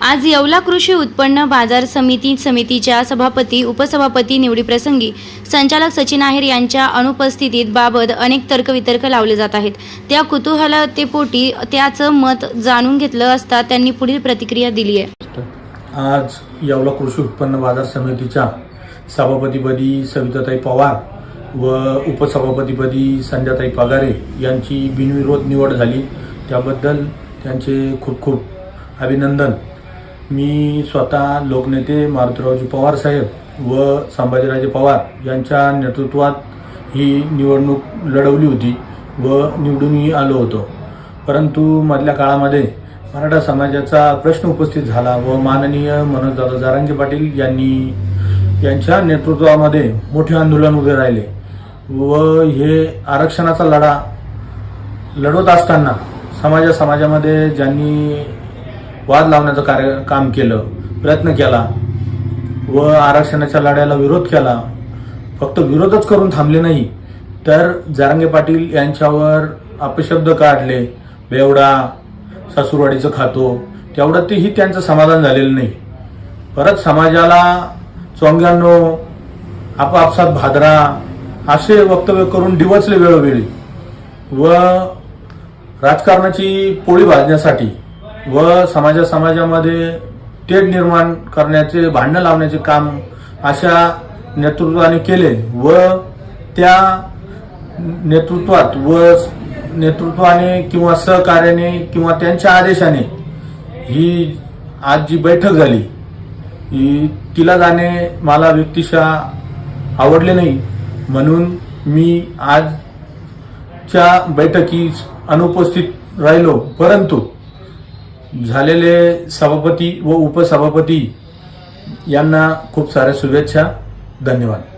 आज येवला कृषी उत्पन्न बाजार समिती समितीच्या सभापती उपसभापती निवडीप्रसंगी संचालक सचिन आहेर यांच्या अनुपस्थितीत बाबत अनेक तर्कवितर्क लावले जात आहेत. त्या कुतूहलतेपोटी त्याचं मत जाणून घेतलं असता त्यांनी पुढील प्रतिक्रिया दिली आहे. आज येवला कृषी उत्पन्न बाजार समितीच्या सभापतीपदी सविताताई पवार व उपसभापतीपदी संध्याताई पगारे यांची बिनविरोध निवड झाली. त्याबद्दल त्यांचे खूप खूप अभिनंदन. मी स्वतः लोकनेते मारुतीरावजी पवार साहेब व संभाजीराजे पवार यांच्या नेतृत्वात ही निवडणूक लढवली होती व निवडूनही आलो होतो. परंतु मधल्या काळामध्ये मराठा समाजाचा प्रश्न उपस्थित झाला व माननीय मनोजदादा जारांगे पाटील यांनी यांच्या नेतृत्वामध्ये मोठे आंदोलन उभे राहिले व हे आरक्षणाचा लढा लढवत असताना समाजा समाजामध्ये ज्यांनी वाद लावण्याचं कार्य काम केलं प्रयत्न केला व आरक्षणाच्या लढ्याला विरोध केला. फक्त विरोधच करून थांबले नाही तर जारंगे पाटील यांच्यावर अपशब्द काढले. बेवडा सासूरवाडीचं खातो तेवढं तेही त्यांचं समाधान झालेलं नाही. परत समाजाला चोंग्यानो आपापसात भादरा असे वक्तव्य करून डिवचले वेळोवेळी व राजकारणाची पोळी भाजण्यासाठी व समाजा समाजामध्ये तेढ निर्माण करण्याचे भांडणं लावण्याचे काम अशा नेतृत्वाने केले व त्या नेतृत्वात व नेतृत्वाने किंवा सहकार्याने किंवा त्यांच्या आदेशाने ही आज जी बैठक झाली ही तिला जाणे मला व्यक्तिशः आवडले नाही. म्हणून मी आजच्या बैठकीस अनुपस्थित राहिलो. परंतु झालेले सभापती व उपसभापती यांना खूप साऱ्या शुभेच्छा. धन्यवाद.